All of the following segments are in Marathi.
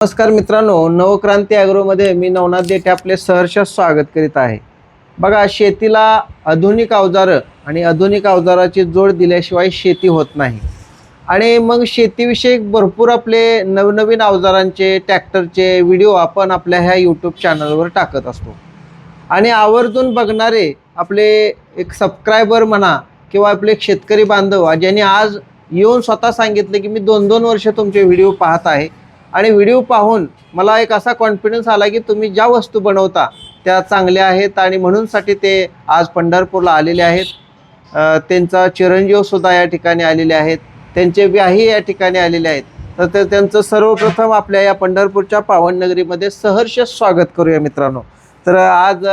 नमस्कार मित्रांनो नवक्रांती ॲग्रोमध्ये मी नवनाथ देठे आपले सहर्ष स्वागत करीत आहे. बघा शेतीला आधुनिक अवजारं आणि आधुनिक अवजाराची जोड दिल्याशिवाय शेती होत नाही. आणि मग शेतीविषयक भरपूर आपले नवनवीन अवजारांचे ट्रॅक्टरचे व्हिडिओ आपण आपल्या ह्या यूट्यूब चॅनलवर टाकत असतो. आणि आवर्जून बघणारे आपले एक सबस्क्रायबर म्हणा किंवा आपले एक शेतकरी बांधव ज्यांनी आज येऊन स्वतः सांगितले की मी दोन दोन वर्ष तुमचे व्हिडिओ पाहत आहे. आणि व्हिडिओ पाहून मला एक असा कॉन्फिडन्स आला की तुम्ही ज्या वस्तू बनवता त्या चांगल्या आहेत आणि म्हणूनसाठी ते आज पंढरपूरला आलेले आहेत. त्यांचा चिरंजीव सुद्धा या ठिकाणी आलेले आहेत. त्यांचे व्याही या ठिकाणी आलेले आहेत. तर ते त्यांचं सर्वप्रथम आपल्या या पंढरपूरच्या पावननगरीमध्ये सहर्ष स्वागत करूया मित्रांनो. तर आज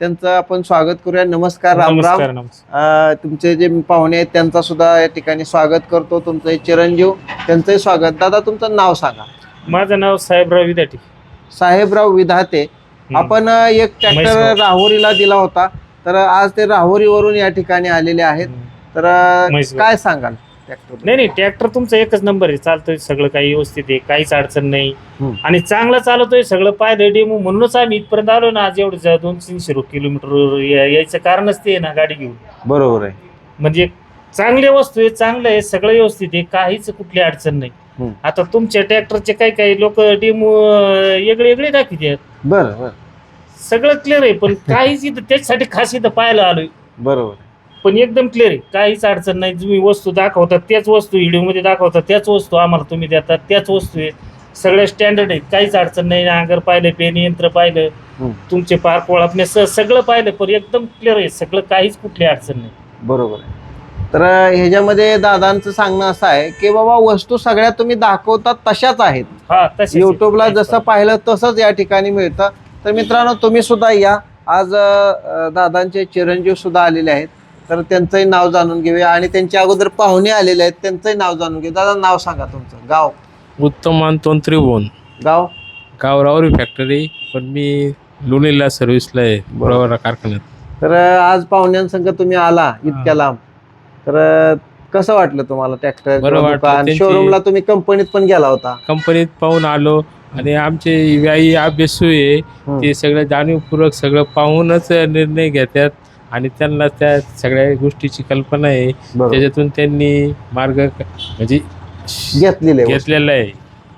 त्यांचं आपण स्वागत करूया. नमस्कार राम राम. नमस्कार नमस्कार. अ, तुमचे जे पाहुणे आहेत त्यांचा सुद्धा या ठिकाणी स्वागत करतो. तुमचं चिरंजीव त्यांचंही स्वागत. दादा तुमचं नाव सांगा. माझं नाव साहेबराव विदाटी साहेबराव विधाते. आपण अ, एक ट्रॅक्टर म्हैसगाव. राहुरीला दिला होता. तर आज ते राहुरीवरून या ठिकाणी आलेले आहेत. तर अ, म्हैसगाव. काय सांगाल ट्रॅक्टर नाही नाही ट्रॅक्टर तुमचा एकच नंबर आहे. चालतोय सगळं काही व्यवस्थित आहे. काहीच अडचण नाही. हम्म. आणि चांगला चालवतोय सगळं पाहिलं डेमो. म्हणूनच आम्ही इथपर्यंत आलो ना आज एवढं जा- दोन तीनशे रो- किलोमीटर या- यायचं कारणच ते आहे ना गाडी घेऊन. बरोबर आहे. म्हणजे चांगल्या वस्तू आहे चांगलं आहे सगळं व्यवस्थित आहे. काहीच कुठली अडचण नाही. आता तुमच्या ट्रॅक्टरचे काही काही लोक डेमो वेगळे वेगळे दाखवतात बरं बरं. सगळं क्लिअर आहे पण काहीच इथं त्याच्यासाठी खास इथं पाहायला आलोय. बरोबर. पण एकदम क्लिअर आहे काहीच अडचण नाही तुम्ही वस्तू दाखवतात त्याच वस्तू व्हिडिओमध्ये दाखवतात त्याच वस्तू आम्हाला तुम्ही देतात त्याच वस्तू आहेत सगळ्या स्टँडर्ड आहेत काहीच अडचण नाही नांगर पाहिलं पेन यंत्र पाहिलं. तुमचे पार्क ओळखणे स सगळं पाहिलं पण एकदम क्लिअर आहे सगळं काहीच कुठली अडचण नाही. बरोबर आहे. तर ह्याच्यामध्ये दादांचं सांगणं असं आहे की बाबा वस्तू सगळ्या तुम्ही दाखवतात तशाच आहेत. हा युट्यूबला जसं पाहिलं तसंच या ठिकाणी मिळतं. तर मित्रांनो तुम्ही सुद्धा या. आज अ, दादांचे चिरंजीव सुद्धा आलेले आहेत. तर त्यांचंही नाव जाणून घेऊया आणि त्यांच्या अगोदर पाहुणे आलेले आहेत. त्यांचंही नाव जाणून घेऊ दादा नाव सांगा तुमचं. गाव. उत्तम मानतोन त्रिभुवन. गाव. गाव रावरी फॅक्टरी पण मी लोणीला सर्व्हिसला आहे. बरोबर कारखान्यात. तर आज पाहुण्यांसंग तुम्ही आला इतक्या लांब. तर कसं वाटलं तुम्हाला ट्रॅक्टर बरं वाटलं. त्यांची- शोरूमला तुम्ही कंपनीत पण गेला होता कंपनीत पाहून आलो आणि आमचे व्यायी अभ्यासू आहे हम्म. ते सगळं जाणीवपूर्वक सगळं पाहूनच निर्णय घेतात आणि त्यांना त्या सगळ्या गोष्टीची कल्पना आहे बरोबर. त्याच्यातून त्यांनी मार्ग क- म्हणजे घेतलेले. घेतलेला आहे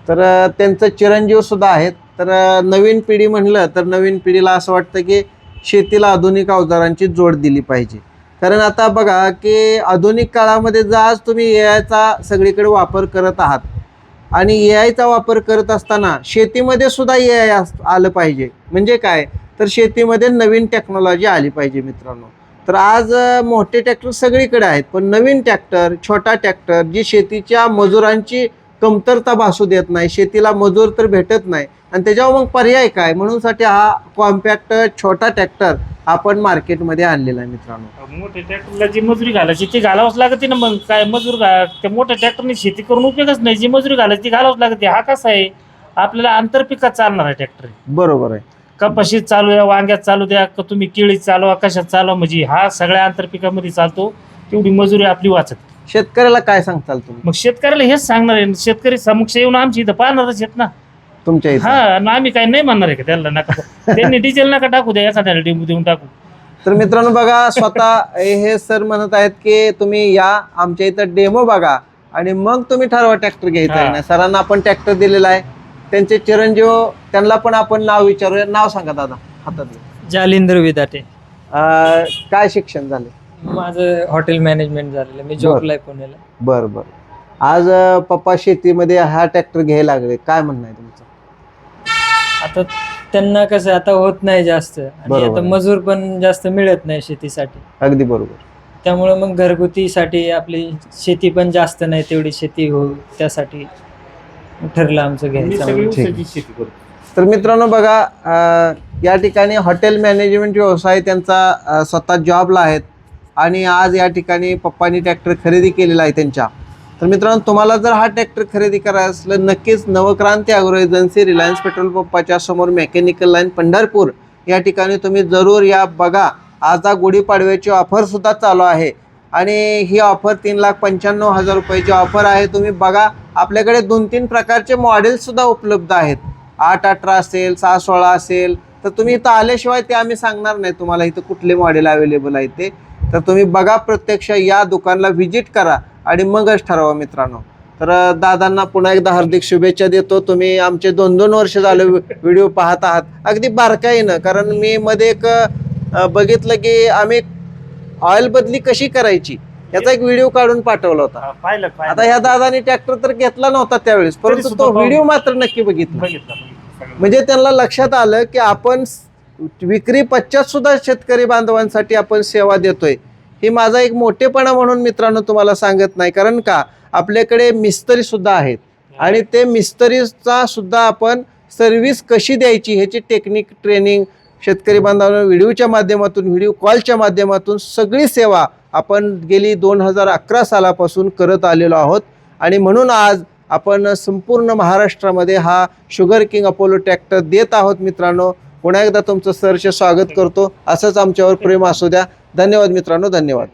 तर अ, त्यांचं चिरंजीव सुद्धा आहेत तर अ, नवीन पिढी म्हणलं तर नवीन पिढीला असं वाटतं की शेतीला आधुनिक अवजारांची जोड दिली पाहिजे कारण आता बघा की आधुनिक काळामध्ये जर आज तुम्ही ए आयचा सगळीकडे वापर करत आहात आणि ए आयचा वापर करत असताना शेतीमध्ये सुद्धा ए आय आलं पाहिजे. म्हणजे काय? तर शेतीमध्ये नवीन टेक्नॉलॉजी आली पाहिजे मित्रांनो. तर आज मोठे ट्रॅक्टर सगळीकडे आहेत पण नवीन ट्रॅक्टर छोटा ट्रॅक्टर जी शेतीच्या मजुरांची कमतरता भासू देत नाही शेतीला मजूर तर भेटत नाही आणि त्याच्यावर मग पर्याय काय? म्हणूनसाठी हा कॉम्पॅक्ट छोटा ट्रॅक्टर आपण मार्केटमध्ये आणलेला आहे मित्रांनो. मोठ्या ट्रॅक्टरला जी मजुरी घालायची ती घालावंच लागते ना मग? काय मजूर घा त्या मोठ्या ट्रॅक्टरने शेती करून उपयोगच नाही. जी मजुरी घालायची ती घालावंच लागते. हा कसा आहे? आपल्याला आंतरपिकात चालणार आहे ट्रॅक्टर. बरोबर आहे. कपाशीत चालू द्या वांग्यात चालू द्या का तुम्ही केळीत चालवा कशात चालवा म्हणजे हा सगळ्या आंतरपिकामध्ये चालतो. तेवढी मजुरी आपली वाचत. शेतकऱ्याला काय सांगताल तुम्ही? मग शेतकऱ्याला हेच सांगणार आहे. शेतकरी समक्ष येऊन आमची इथं पाहणारच आहेत ना. तुमच्या इथे? हा आणि आम्ही काय नाही म्हणणार आहे का त्याला नका त्यांनी डिझेल नका टाकू द्या एखाद्याला डेमो देऊन टाकू. तर मित्रांनो बघा स्वतः हे सर म्हणत आहेत की तुम्ही या आमच्या इथं डेमो बघा आणि मग तुम्ही ठरवा ट्रॅक्टर घ्यायचा आहे हा. ना. सरांना आपण ट्रॅक्टर दिलेला आहे. त्यांचे चिरंजीव त्यांना पण आपण नाव विचारूया. नाव सांगा दादा हातात. जालिंदर विदाटे. अं, काय शिक्षण झाले? माझं हॉटेल मॅनेजमेंट झालेलं मी जॉबला आहे पुण्याला. बरं बरं. आज अं, पप्पा शेतीमध्ये हा ट्रॅक्टर घ्यायला लागले. काय म्हणणं आहे तुमचं? आता त्यांना कसं आता होत नाही जास्त. आणि बरोबर आता आहे. मजूर पण जास्त मिळत नाही शेतीसाठी. अगदी बरोबर. त्यामुळे मग घरगुतीसाठी आपली शेती पण जास्त नाही तेवढी शेती हो त्यासाठी ठरलं आमचं मी घ्यायचं सगळी म्हणून. ऊसाची शेती करतो. तर मित्रांनो बघा अं, या ठिकाणी हॉटेल मॅनेजमेंट व्यवसाय त्यांचा अं, स्वतः जॉबला आहेत. आणि आज या ठिकाणी पप्पांनी ट्रॅक्टर खरेदी केलेला आहे त्यांच्या. तर मित्रांनो तुम्हाला जर हा ट्रॅक्टर खरेदी करायचा असलं नक्कीच Navkranti agro agency Reliance petrol पंपाच्या समोर मेकॅनिकल लाईन पंढरपूर. या ठिकाणी तुम्ही जरूर या बघा. आज हा गुढीपाडव्याची ऑफरसुद्धा चालू आहे. आणि ही ऑफर तीन लाख पंच्याण्णव हजार रुपयाची ऑफर आहे. तुम्ही बघा आपल्याकडे दोन तीन प्रकारचे मॉडेलसुद्धा उपलब्ध आहेत. आठ अठरा असेल सहा सोळा असेल तर तुम्ही इथं आल्याशिवाय ते आम्ही सांगणार नाही. तुम्हाला इथं कुठले मॉडेल अवेलेबल आहेत ते. तर तुम्ही बघा प्रत्यक्ष या दुकानला व्हिजिट करा. आणि मगच ठरवा मित्रांनो. तर दादांना पुन्हा एकदा हार्दिक शुभेच्छा देतो. तुम्ही आमचे दोन दोन वर्ष झाले व्हिडिओ पाहत आहात. अगदी बारकाईनं कारण मी मध्ये एक बघितलं की आम्ही ऑइल बदली कशी करायची? याचा एक व्हिडिओ काढून पाठवला होता. आता ह्या दादानी ट्रॅक्टर तर घेतला नव्हता त्यावेळेस परंतु तो व्हिडिओ मात्र नक्की बघितला. म्हणजे त्यांना लक्षात आलं की आपण विक्री पश्चात सुद्धा शेतकरी बांधवांसाठी आपण सेवा देतोय. ही माझा एक मोठेपणा म्हणून मित्रांनो तुम्हाला सांगत नाही. कारण का? आपल्याकडे मिस्त्री सुद्धा आहेत. आणि ते मिस्त्रीचा सुद्धा आपण सर्व्हिस कशी द्यायची ह्याची टेक्निक ट्रेनिंग शेतकरी बांधवांना व्हिडिओच्या माध्यमातून व्हिडिओ कॉलच्या माध्यमातून सगळी सेवा आपण गेली दोन हजार अकरा सालापासून करत आलेलो आहोत. आणि म्हणून आज आपण संपूर्ण महाराष्ट्रामध्ये हा शुगर किंग अपोलो ट्रॅक्टर देत आहोत मित्रांनो. पुन्हा एकदा तुमचं सरचे स्वागत करतो. असंच आमच्यावर प्रेम असू द्या. धन्यवाद मित्रांनो धन्यवाद.